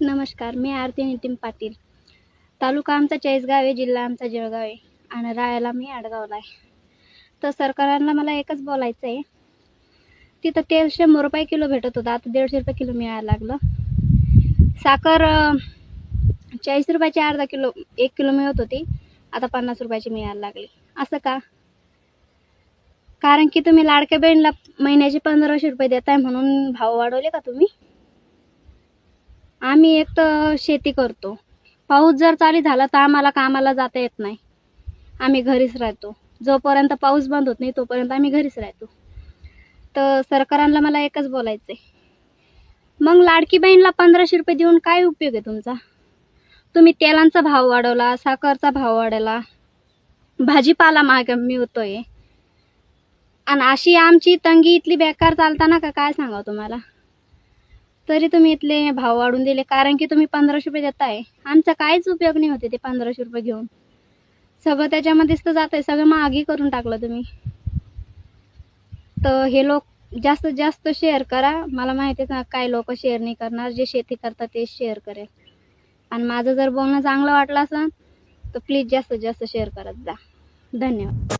नमस्कार मी आरती नितीन पाटील. तालुका आमचा चाळीसगाव आहे जिल्हा आमचा जळगाव आहे आणि राहायला मी आडगावला आहे. तर सरकारांना मला एकच बोलायचं आहे तिथं तेल शंभर रुपये किलो भेटत होता आता दीडशे रुपये किलो मिळायला लागलं. साखर चाळीस रुपयाची अर्धा किलो एक किलो मिळत होती. आता पन्नास रुपयाची मिळायला लागली. असं का? कारण की तुम्ही लाडक्या बहिणीला महिन्याचे पंधराशे रुपये देताय म्हणून भाव वाढवले का तुम्ही? आम्ही एक तर शेती करतो. पाऊस जर चालू झाला तर आम्हाला कामाला जाता येत नाही. आम्ही घरीच राहतो. जोपर्यंत पाऊस बंद होत नाही तोपर्यंत आम्ही घरीच राहतो. तर सरकारांना मला एकच बोलायचं आहे मग लाडकी बहीणला पंधराशे रुपये देऊन काय उपयोग आहे तुमचा? तुम्ही तेलांचा भाव वाढवला साखरचा भाव वाढवला भाजीपाला महाग मिळतोय आणि अशी आमची तंगी इथली बेकार चालताना का काय सांगावं तुम्हाला? तरी तुम्ही इथले भाव वाढून दिले कारण की तुम्ही पंधराशे रुपये देताय. आमचा काहीच उपयोग नाही होते ते पंधराशे रुपये घेऊन. सगळं त्याच्यामध्येच तर जात आहे सगळं महागी करून टाकलं तुम्ही. तर हे लोक जास्तीत जास्त शेअर करा. मला माहिती आहे ना काय लोक शेअर नाही करणार जे शेती करतात ते शेअर करेल. आणि माझं जर बोलणं चांगलं वाटलं असेल तर प्लीज जास्तीत जास्त शेअर करत जा. धन्यवाद.